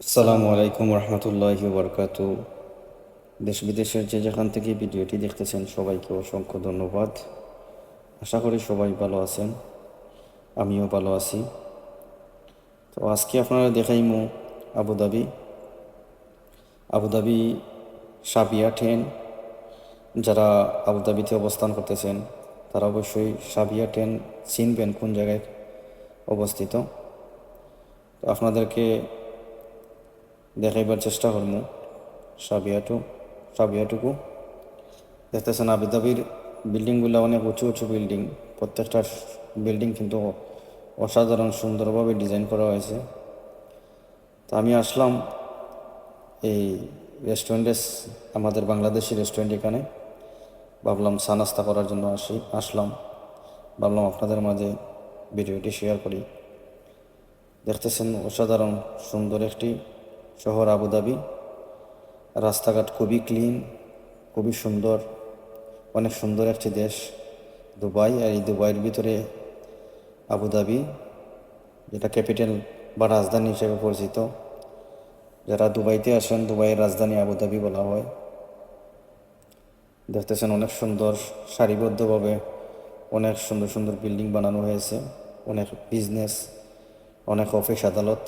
আসসালামু আলাইকুম রহমতুল্লাহি বরকাত দেশ বিদেশের যে যেখান থেকে ভিডিওটি দেখতেছেন সবাইকে অসংখ্য ধন্যবাদ। আশা করি সবাই ভালো আছেন, আমিও ভালো আছি। তো আজকে আপনারা দেখাইমু Abu Dhabi Abu Dhabi Shabiya train, যারা আবুধাবিতে অবস্থান করতেছেন, তারা অবশ্যই সাবিয়া ট্রেন চিনবেন কোন জায়গায় অবস্থিত। তো আপনাদেরকে দেখাইবার চেষ্টা করব সাবিয়াটু সাবিয়াটুকু দেখতেছেন আবিদাবির বিল্ডিংগুলো অনেক উঁচু উঁচু বিল্ডিং। প্রত্যেকটা বিল্ডিং কিন্তু অসাধারণ সুন্দরভাবে ডিজাইন করা হয়েছে। তো আমি আসলাম এই রেস্টুরেন্টে, আমাদের বাংলাদেশি রেস্টুরেন্ট এখানে। ভাবলাম চা নাস্তা করার জন্য আসি, আসলাম। ভাবলাম আপনাদের মাঝে ভিডিওটি শেয়ার করি। দেখতেছেন অসাধারণ, সুন্দর একটি শহর আবুধাবি। রাস্তাঘাট খুবই ক্লিন খুবই সুন্দর, অনেক সুন্দর একটি দেশ, দুবাই। আর এই দুবাইয়ের ভিতরে আবুধাবি, যেটা ক্যাপিটাল বা রাজধানী হিসেবে পরিচিত। যারা দুবাইতে আসেন, দুবাইয়ের রাজধানী আবুধাবি বলা হয়। দেখতেছেন অনেক সুন্দর, সারিবদ্ধভাবে অনেক সুন্দর সুন্দর বিল্ডিং বানানো হয়েছে। অনেক বিজনেস অনেক অফিস আদালত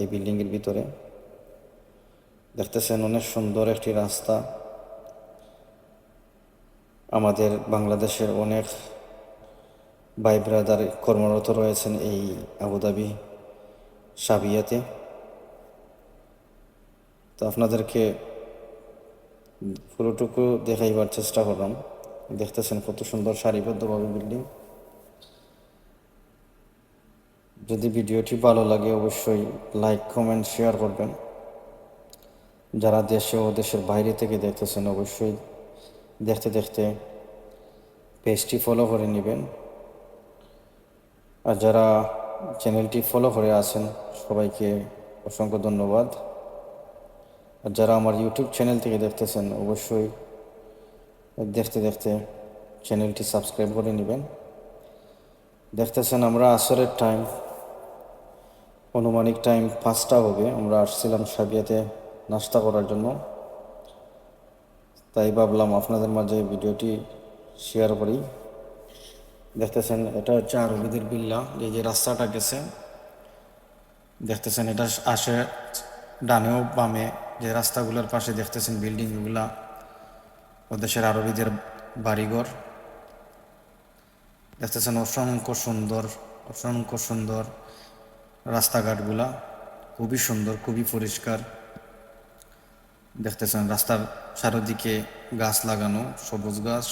এই বিল্ডিংয়ের ভিতরে। দেখতেছেন অনেক সুন্দর একটি রাস্তা। আমাদের বাংলাদেশের অনেক ভাই ব্রাদার কর্মরত রয়েছেন এই আবুধাবি সাবিয়াতে। তো আপনাদেরকে পুরোটুকু দেখাইবার চেষ্টা করলাম। দেখতেছেন কত সুন্দর সারিবদ্ধভাবে বিল্ডিং। যদি ভিডিওটি ভালো লাগে অবশ্যই লাইক, কমেন্ট, শেয়ার করবেন। যারা দেশে ও দেশের বাইরে থেকে দেখতেছেন, অবশ্যই দেখতে দেখতে পেজটি ফলো করে নেবেন। আর যারা চ্যানেলটি ফলো করে আছেন, সবাইকে অসংখ্য ধন্যবাদ। আর যারা আমার ইউটিউব চ্যানেল থেকে দেখতেছেন, অবশ্যই দেখতে দেখতে চ্যানেলটি সাবস্ক্রাইব করে নেবেন। দেখতেছেন আমরা আসরের টাইম অনুমানিক টাইম পাঁচটা হবে। আমরা আসছিলাম সাবিয়াতে। নাস্তা করার জন্য। তাই ভাবলাম আপনাদের মাঝে ভিডিওটি শেয়ার করি। দেখতেছেন, এটা হচ্ছে আরবিদের বিল্লা যে যে রাস্তাটা গেছে। দেখতেছেন, এটা আসে ডানেও বামে যে রাস্তাগুলোর পাশে দেখতেছেন বিল্ডিংগুলা ও দেশের আরবিদের বাড়িঘর। দেখতেছেন, অসংখ্য সুন্দর অসংখ্য সুন্দর রাস্তাঘাটগুলা। খুবই সুন্দর, খুবই পরিষ্কার। দেখতেছেন, রাস্তার চারদিকে গাছ লাগানো, সবুজ গাছ।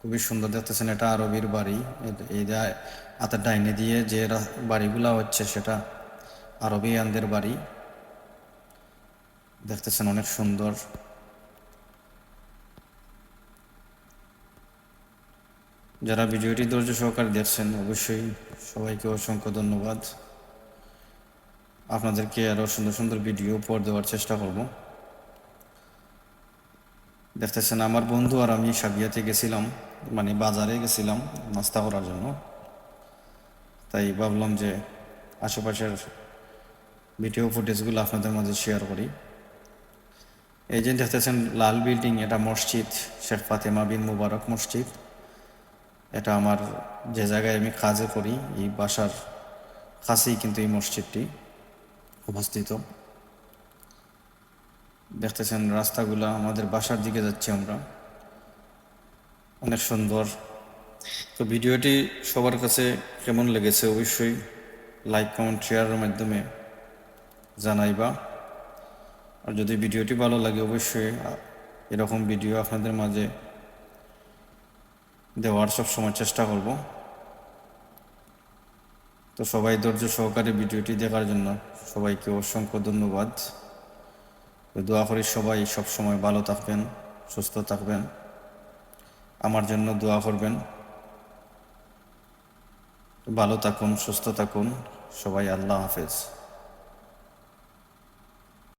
খুবই সুন্দর দেখতেছেন, এটা আরবির বাড়ি। এই হাতের ডাইনে দিয়ে যে বাড়িগুলা হচ্ছে সেটা আরবিয়ানদের বাড়ি। দেখতেছেন অনেক সুন্দর। যারা ভিডিওটি ধৈর্য সহকারে দেখছেন, অবশ্যই সবাইকে অসংখ্য ধন্যবাদ। আপনাদেরকে আরও সুন্দর সুন্দর ভিডিও উপর দেওয়ার চেষ্টা করব। দেখতেছেন, আমার বন্ধু আর আমি সাবিয়াতে গেছিলাম মানে বাজারে গেছিলাম নাস্তা করার জন্য। তাই ভাবলাম যে আশেপাশের ভিডিও ফুটেজগুলো আপনাদের মাঝে শেয়ার করি। এই যে দেখতেছেন, লাল বিল্ডিং এটা মসজিদ, শেখ ফাতেমা বিন মুবারক মসজিদ। এটা আমার যে জায়গায় আমি কাজে করি, এই বাসার কাছেই কিন্তু এই মসজিদটি। অবস্থিত দেখতেছেন রাস্তাগুলো আমাদের বাসার দিকে যাচ্ছি আমরা। অনেক সুন্দর। তো ভিডিওটি সবার কাছে কেমন লেগেছে অবশ্যই লাইক কমেন্ট শেয়ারের মাধ্যমে জানাইবা। আর যদি ভিডিওটি ভালো লাগে অবশ্যই এরকম ভিডিও আপনাদের মাঝে দেওয়ার সব সময় চেষ্টা করব। তো সবাই ধৈর্য সহকারে ভিডিওটি দেখার জন্য সবাইকে অসংখ্য ধন্যবাদ। দোয়া করি সবাই সব সময় ভালো থাকবেন, সুস্থ থাকবেন। আমার জন্য দোয়া করবেন। ভালো থাকুন, সুস্থ থাকুন। সবাই আল্লাহ হাফেজ।